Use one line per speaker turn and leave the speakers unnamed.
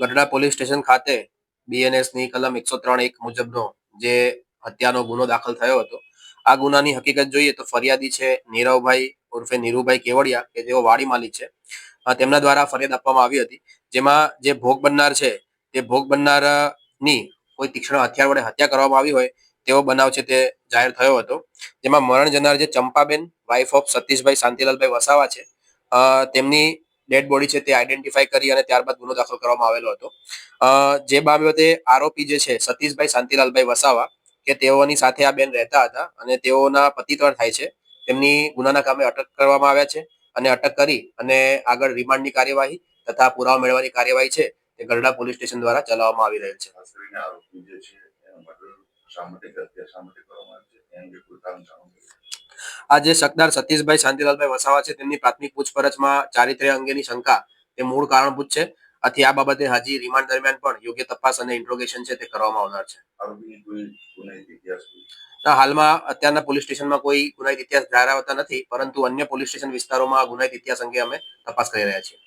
Gadhada police station ખાતે બીએનએસની કલમ એકસો ત્રણ એક મુજબનો જે હત્યાનો ગુનો દાખલ થયો હતો, આ ગુનાની હકીકત જોઈએ તો ફરિયાદી છે નીરવભાઈ ઉર્ફે નીરુભાઈ કેવડિયા, કે જેઓ વાડી માલિક છે. તેમના દ્વારા ફરિયાદ આપવામાં આવી હતી, જેમાં જે ભોગ બનનાર છે, તે ભોગ બનનારની કોઈ તીક્ષ્ણ હથિયાર વડે હત્યા કરવામાં આવી હોય તેવો બનાવ છે તે જાહેર થયો હતો. જેમાં મરણ જનાર જે ચંપાબેન વાઇફ ઓફ સતીશભાઈ શાંતિલાલભાઈ વસાવા છે તેમની ડેડ બોડી છે તે આઈડેન્ટિફાઈ કરી અને ત્યારબાદ ગુનો દાખલ કરવામાં આવેલો હતો. જે બાબતે આરોપી જે છે સતીશભાઈ શાંતિલાલભાઈ વસાવા કે તેઓની સાથે આ બેન રહેતા હતા અને તેઓના પતિત્વર થાય છે. તેમની ગુનાના કામે અટક કરવામાં આવ્યા છે અને અટક કરી અને આગળ રિમાન્ડની કાર્યવાહી તથા પુરાવા મેળવવાની કાર્યવાહી છે તે ગરડા પોલીસ સ્ટેશન દ્વારા ચલાવવામાં આવી રહેલ છે
ખાસ કરીને આરોપી જે છે એનું મર્ડર શા માટે હત્યા શા માટે કરવામાં આવી છે? એ અંગે કોઈ કારણ જાણવું જોઈએ
આ જે શકદાર સતીશભાઈ શાંતિલાલભાઈ વસાવા છે તેમની પ્રાથમિક પૂછપરછમાં ચારિત્ર્ય અંગેની શંકા તે મૂળ કારણભૂત છે. આથી આ બાબતે હજી રિમાન્ડ દરમિયાન પણ યોગ્ય તપાસ અને ઇન્ટ્રોગેશન છે તે કરવામાં આવનાર છે. હાલમાં અત્યારના પોલીસ સ્ટેશનમાં કોઈ ગુનાહિત ઇતિહાસ ધરાવતા નથી પરંતુ અન્ય પોલીસ સ્ટેશન વિસ્તારોમાં ગુનાહિત ઇતિહાસ અંગે અમે તપાસ કરી રહ્યા છીએ.